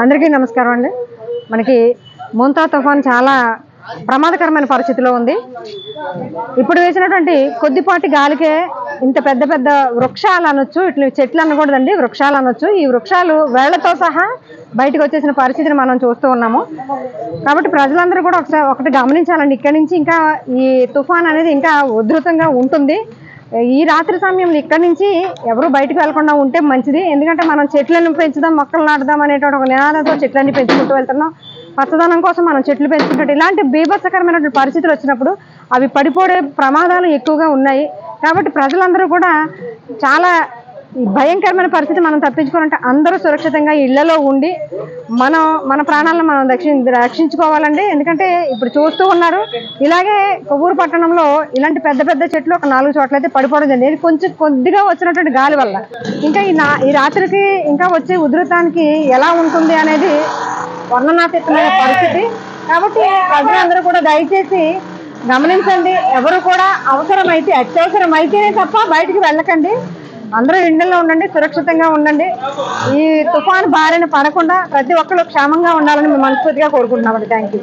అందరికీ నమస్కారం అండి. మనకి ముంతా తుఫాన్ చాలా ప్రమాదకరమైన పరిస్థితిలో ఉంది. ఇప్పుడు వేసినటువంటి కొద్దిపాటి గాలికే ఇంత పెద్ద పెద్ద వృక్షాలు అనొచ్చు ఇట్లా చెట్లు అనకూడదండి వృక్షాలు అనొచ్చు. ఈ వృక్షాలు వేళ్ళతో సహా బయటకు వచ్చేసిన పరిస్థితిని మనం చూస్తూ ఉన్నాము. కాబట్టి ప్రజలందరూ కూడా ఒకసారి ఒకటి గమనించాలండి. ఇక్కడి నుంచి ఇంకా ఈ తుఫాన్ అనేది ఇంకా ఉధృతంగా ఉంటుంది. ఈ రాత్రి సమయంలో ఇక్కడి నుంచి ఎవరు బయటకు వెళ్ళకుండా ఉంటే మంచిది. ఎందుకంటే మనం చెట్లను పెంచుదాం మొక్కలు నాటుదాం అనేటువంటి ఒక నినాదంతో చెట్లన్నీ పెంచుకుంటూ వెళ్తున్నాం. పచ్చదనం కోసం మనం చెట్లు పెంచుకుంటే ఇలాంటి బీభత్సకరమైనటువంటి పరిస్థితులు వచ్చినప్పుడు అవి పడిపోడే ప్రమాదాలు ఎక్కువగా ఉన్నాయి. కాబట్టి ప్రజలందరూ కూడా చాలా ఈ భయంకరమైన పరిస్థితి మనం తప్పించుకోవాలంటే అందరూ సురక్షితంగా ఇళ్ళలో ఉండి మనం మన ప్రాణాలను మనం రక్షి రక్షించుకోవాలండి. ఎందుకంటే ఇప్పుడు చూస్తూ ఉన్నారు ఇలాగే కొవ్వూరు పట్టణంలో ఇలాంటి పెద్ద పెద్ద చెట్లు ఒక నాలుగు చోట్ల అయితే పడిపోవడం జరిగింది. ఇది కొంచెం కొద్దిగా వచ్చినటువంటి గాలి వల్ల. ఇంకా ఈ నా ఈ రాత్రికి ఇంకా వచ్చే ఉధృతానికి ఎలా ఉంటుంది అనేది వర్ణనాతీతమైన పరిస్థితి. కాబట్టి ప్రజలందరూ కూడా దయచేసి గమనించండి ఎవరు కూడా అవసరమైతే అత్యవసరం అయితేనే తప్ప బయటికి వెళ్ళకండి. అందరూ ఇండల్లో ఉండండి సురక్షితంగా ఉండండి. ఈ తుఫాను బారిన పడకుండా ప్రతి ఒక్కరు క్షేమంగా ఉండాలని మేము మనస్ఫూర్తిగా కోరుకుంటున్నామండి. Thank you